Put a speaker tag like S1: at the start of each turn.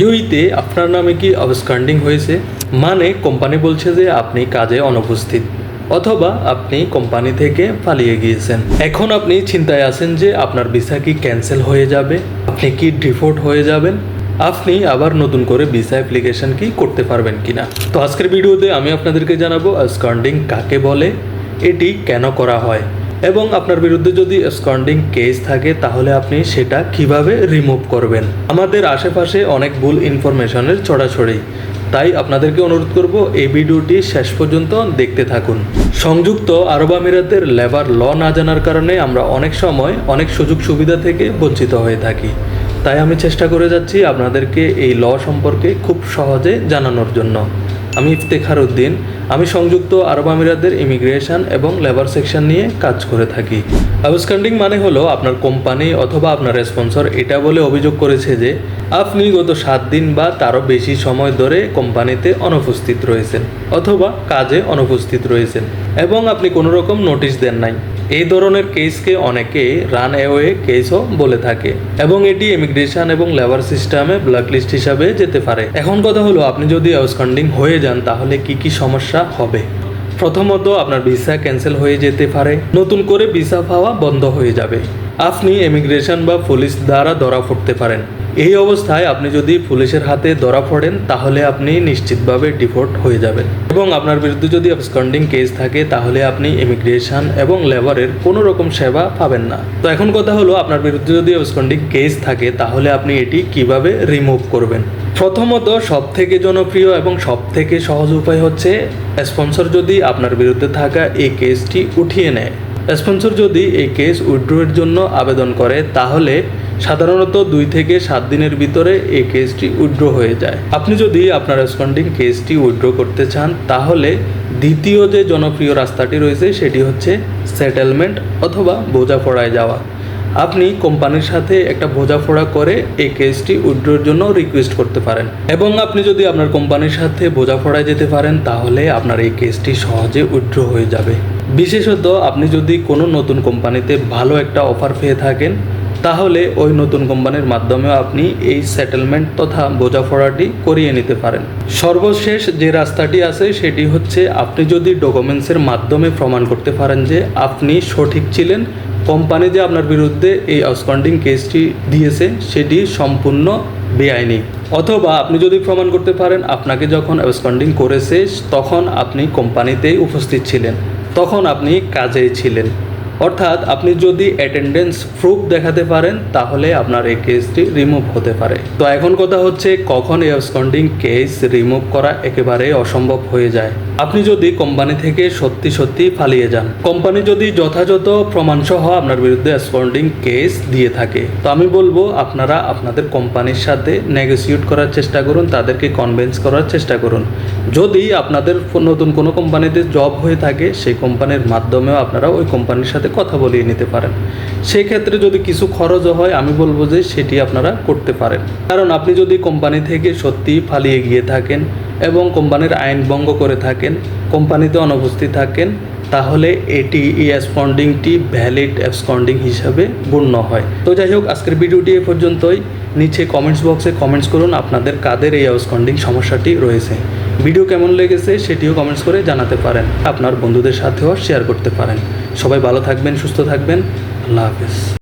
S1: ইউইতে আপনার নামে কি আবস্কান্ডিং হয়েছে? মানে কোম্পানি বলছে যে আপনি কাজে অনুপস্থিত, অথবা আপনি কোম্পানি থেকে পালিয়ে গিয়েছেন। এখন আপনি চিন্তায় আছেন যে আপনার ভিসা কি ক্যান্সেল হয়ে যাবে? আপনি কি ডিফোর্ট হয়ে যাবেন? আপনি আবার নতুন করে ভিসা অ্যাপ্লিকেশন কি করতে পারবেন কিনা? তো আজকের ভিডিওতে আমি আপনাদেরকে জানাব আবস্কান্ডিং কাকে বলে, এটি কেন করা হয়? এবং আপনার বিরুদ্ধে যদি স্কন্ডিং কেস থাকে, তাহলে আপনি সেটা কীভাবে রিমুভ করবেন? আমাদের আশেপাশে অনেক ভুল ইনফরমেশনের ছড়াছড়ি। তাই আপনাদেরকে অনুরোধ করব, এই ভিডিওটি শেষ পর্যন্ত দেখতে থাকুন। সংযুক্ত আরব আমিরাতের লেবার ল না জানার কারণে আমরা অনেক সময় অনেক সুযোগ সুবিধা থেকে বঞ্চিত হয়ে থাকি। তাই আমি চেষ্টা করে যাচ্ছি আপনাদেরকে এই ল সম্পর্কে খুব সহজে জানানোর জন্য। আমি ইফতেখার উদ্দিন আমি সংযুক্ত আরব আমিরাতের ইমিগ্রেশন এবং লেবার সেকশন নিয়ে কাজ করে থাকি। আবস্কান্ডিং মানে হলো আপনার কোম্পানি অথবা আপনার স্পন্সর এটা বলে অভিযোগ করেছে যে, আপনি গত সাত দিন বা তারও বেশি সময় ধরে কোম্পানিতে অনুপস্থিত রয়েছেন অথবা কাজে অনুপস্থিত রয়েছেন এবং আপনি কোনো রকম নোটিশ দেন নাই। এই ধরনের কেসকে অনেকে রান অ্যাওয়ে কেসও বলে থাকে এবং এটি ইমিগ্রেশন এবং লেবার সিস্টেমে ব্ল্যাকলিস্ট হিসাবে যেতে পারে। এখন কথা হলো, আপনি যদি আউটস্ট্যান্ডিং হয়ে যান, তাহলে কি কি সমস্যা হবে? প্রথমত, আপনার ভিসা ক্যান্সেল হয়ে যেতে পারে। নতুন করে ভিসা পাওয়া বন্ধ হয়ে যাবে। আপনি ইমিগ্রেশন বা পুলিশ দ্বারা ধরা পড়তে পারেন। এই অবস্থায় আপনি যদি পুলিশের হাতে ধরা পড়েন, তাহলে আপনি নিশ্চিতভাবে ডিফোর্ট হয়ে যাবেন। এবং আপনার বিরুদ্ধে যদি আবস্কন্ডিং কেস থাকে, তাহলে আপনি ইমিগ্রেশন এবং লেবারের কোনো রকম সেবা পাবেন না। তো এখন কথা হলো, আপনার বিরুদ্ধে যদি আবস্কন্ডিং কেস থাকে, তাহলে আপনি এটি কীভাবে রিমুভ করবেন? প্রথমত সব থেকে জনপ্রিয় এবং সব থেকে সহজ উপায় হচ্ছে স্পন্সর যদি আপনার বিরুদ্ধে থাকা এই কেসটি উঠিয়ে নেয়। স্পন্সর যদি এই কেস উইথড্রয়ের জন্য আবেদন করে, তাহলে সাধারণত দুই থেকে সাত দিনের ভিতরে এই কেসটি উইথড্র হয়ে যায়। আপনি যদি আপনার রেসপন্ডিং কেসটি উইথড্র করতে চান, তাহলে দ্বিতীয় যে জনপ্রিয় রাস্তাটি রয়েছে, সেটি হচ্ছে সেটেলমেন্ট অথবা বোঝাপড়ায় যাওয়া। আপনি কোম্পানির সাথে একটা বোঝাপড়া করে এই কেসটি উইথড্রোর জন্য রিকোয়েস্ট করতে পারেন। এবং আপনি যদি আপনার কোম্পানির সাথে বোঝাপড়ায় যেতে পারেন, তাহলে আপনার এই কেসটি সহজে উইথড্র হয়ে যাবে। বিশেষত আপনি যদি কোনো নতুন কোম্পানিতে ভালো একটা অফার পেয়ে থাকেন, তাহলে ওই নতুন কোম্পানির মাধ্যমেও আপনি এই সেটেলমেন্ট তথা বোঝাপড়াটি করিয়ে নিতে পারেন। সর্বশেষ যে রাস্তাটি আছে, সেটি হচ্ছে আপনি যদি ডকুমেন্টসের মাধ্যমে প্রমাণ করতে পারেন যে আপনি সঠিক ছিলেন, কোম্পানি যে আপনার বিরুদ্ধে এই আউটস্ট্যান্ডিং কেসটি দিয়েছে, সেটি সম্পূর্ণ বেআইনি। অথবা আপনি যদি প্রমাণ করতে পারেন, আপনাকে যখন আউটস্ট্যান্ডিং করেছে, তখন আপনি কোম্পানিতেই উপস্থিত ছিলেন। তখন আপনি কাজেই ছিলেন। অর্থাৎ আপনি যদি অ্যাটেন্ডেন্স প্রুফ দেখাতে পারেন, তাহলে আপনার এই কেসটি রিমুভ হতে পারে। তো এখন কথা হচ্ছে, কখন এই কেস রিমুভ করা একেবারে অসম্ভব হয়ে যায়। আপনি যদি কোম্পানি থেকে সত্যি সত্যি পালিয়ে যান, কোম্পানি যদি যথাযথ প্রমাণসহ আপনার বিরুদ্ধে আউটস্ট্যান্ডিং কেস দিয়ে থাকে, তো আমি বলব আপনারা আপনাদের কোম্পানির সাথে নেগোসিয়েট করার চেষ্টা করুন, তাদেরকে কনভিন্স করার চেষ্টা করুন। যদি আপনাদের নতুন কোনো কোম্পানিতে জব হয়ে থাকে, সেই কোম্পানির মাধ্যমেও আপনারা ওই কোম্পানির সাথে কথা বলিয়ে নিতে পারেন। সেই ক্ষেত্রে যদি কিছু খরচও হয়, আমি বলব যে সেটি আপনারা করতে পারেন। কারণ আপনি যদি কোম্পানি থেকে সত্যি পালিয়ে গিয়ে থাকেন এবং কোম্পানির আইন ভঙ্গ করে থাকেন কোম্পানিতে অনুপস্থিত থাকেন, তাহলে এটি এই অ্যাসপন্ডিংটি ভ্যালিড অ্যাবসকন্ডিং হিসাবে গণ্য হয়। তো যাই হোক, আজকের ভিডিওটি এ পর্যন্তই। নিচে কমেন্টস বক্সে কমেন্টস করুন আপনাদের কাদের এই অ্যাবসকন্ডিং সমস্যাটি রয়েছে। ভিডিও কেমন লেগেছে সেটিও কমেন্টস করে জানাতে পারেন। আপনার বন্ধুদের সাথেও শেয়ার করতে পারেন। সবাই ভালো থাকবেন, সুস্থ থাকবেন। আল্লাহ হাফেজ।